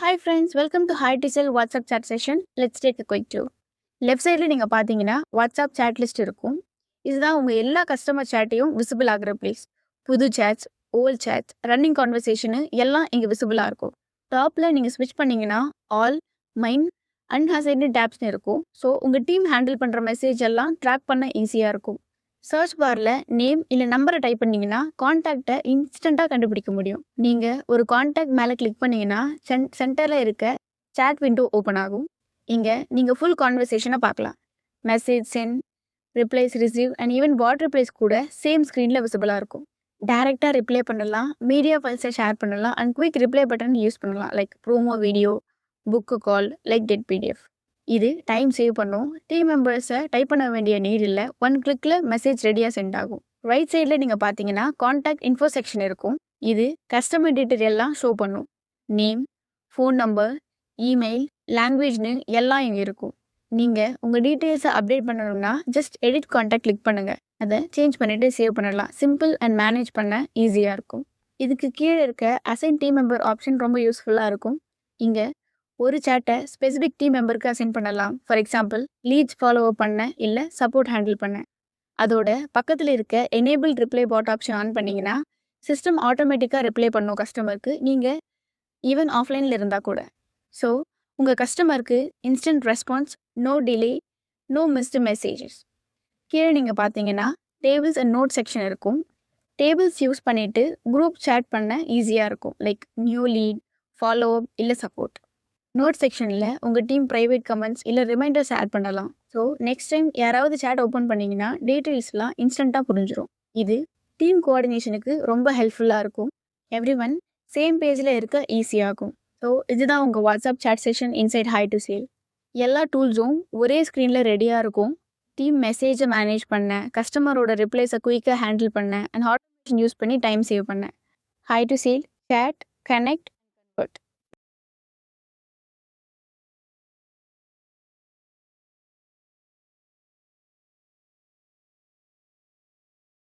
Hi friends welcome to hi டிசல் WhatsApp chat session let's take quick tour left சைடில் நீங்கள் பார்த்தீங்கன்னா WhatsApp chat list இருக்கும். இதுதான் உங்கள் எல்லா கஸ்டமர் சேட்டையும் விசிபிள் ஆகிற பிளேஸ் புது chats old chats running conversation எல்லாம் இங்கே விசிபிளாக இருக்கும். டாப்பில் நீங்கள் ஸ்விட்ச் பண்ணீங்கன்னா ஆல் மைன் அன்ஹசைடு டேப்ஸ்னு இருக்கும். ஸோ உங்கள் டீம் ஹேண்டில் பண்ணுற மெசேஜ் எல்லாம் ட்ராக் பண்ண ஈஸியாக இருக்கும். சர்ச் பாரில் நேம் இல்லை நம்பரை டைப் பண்ணீங்கன்னா காண்டாக்டை இன்ஸ்டண்ட்டாக கண்டுபிடிக்க முடியும். நீங்கள் ஒரு காண்டாக்ட் மேலே கிளிக் பண்ணீங்கன்னா சென் சென்டரில் இருக்க சேட் விண்டோ ஓப்பன் ஆகும். இங்கே நீங்கள் ஃபுல் கான்வர்சேஷனை பார்க்கலாம். Message sent replies receive and even what replies கூட சேம் ஸ்க்ரீனில் விசிபிளாக இருக்கும். டேரெக்டாக ரிப்ளை பண்ணலாம் மீடியா ஃபைல்ஸை ஷேர் பண்ணலாம் and quick reply button use பண்ணலாம். Like promo video book call like get PDF இது டைம் சேவ் பண்ணும். டீம் மெம்பர்ஸை டைப் பண்ண வேண்டிய நீட் இல்லை. ஒன் கிளிக்கில் மெசேஜ் ரெடியாக சென்ட் ஆகும். ரைட் சைடில் நீங்கள் பார்த்தீங்கன்னா காண்டாக்ட் இன்ஃபோ செக்ஷன் இருக்கும். இது கஸ்டமர் டீட்டெயில் எல்லாம் ஷோ பண்ணும். நேம் ஃபோன் நம்பர் இமெயில் லாங்குவேஜ்னு எல்லாம் இங்கே இருக்கும் நீங்கள் உங்கள் டீட்டெயில்ஸை அப்டேட் பண்ணணும்னா ஜஸ்ட் எடிட் காண்டாக்ட் கிளிக் பண்ணுங்கள் அதை சேஞ்ச் பண்ணிவிட்டு சேவ் பண்ணலாம். சிம்பிள் அண்ட் மேனேஜ் பண்ண ஈஸியாக இருக்கும். இதுக்கு கீழே இருக்க அசைன் டீம் மெம்பர் ஆப்ஷன் ரொம்ப யூஸ்ஃபுல்லாக இருக்கும். இங்கே ஒரு சேட்டை ஸ்பெசிஃபிக் டீம் மெம்பருக்கு அசைன் பண்ணலாம். For example leads follow up பண்ண இல்லை சப்போர்ட் ஹேண்டில் பண்ண. அதோட பக்கத்தில் இருக்க enable reply bot option on பண்ணிங்கன்னா சிஸ்டம் ஆட்டோமேட்டிக்காக ரிப்ளை பண்ணும் கஸ்டமருக்கு நீங்கள் ஈவன் ஆஃப்லைனில் இருந்தால் கூட. ஸோ உங்கள் கஸ்டமருக்கு instant response no delay no missed messages கீழே நீங்கள் பார்த்தீங்கன்னா டேபிள்ஸ் அண்ட் நோட் செக்ஷன் இருக்கும். டேபிள்ஸ் யூஸ் பண்ணிவிட்டு குரூப் சேட் பண்ண ஈஸியாக இருக்கும். Like new lead follow up இல்லை சப்போர்ட் நோட் செக்ஷனில் உங்கள் டீம் ப்ரைவேட் கமெண்ட்ஸ் இல்லை ரிமைண்டர்ஸ் ஆட் பண்ணலாம். ஸோ நெக்ஸ்ட் டைம் யாராவது சேட் ஓப்பன் பண்ணிங்கன்னா டீட்டெயில்ஸ்லாம் இன்ஸ்டண்ட்டாக புரிஞ்சிடும் இது டீம் கோஆர்டினேஷனுக்கு ரொம்ப ஹெல்ப்ஃபுல்லாக இருக்கும். எவ்ரி ஒன் சேம் பேஜில் இருக்க ஈஸியாகும் ஸோ இதுதான் உங்கள் WhatsApp chat session inside hi to sale எல்லா டூல்ஸும் ஒரே ஸ்க்ரீனில் ரெடியாக இருக்கும். டீம் மெசேஜை மேனேஜ் பண்ண கஸ்டமரோட ரிப்ளைஸை குயிக்காக ஹேண்டில் பண்ண அண்ட் ஆட்டோமேஷன் யூஸ் பண்ணி டைம் சேவ் பண்ண. Hi to sale chat connect convert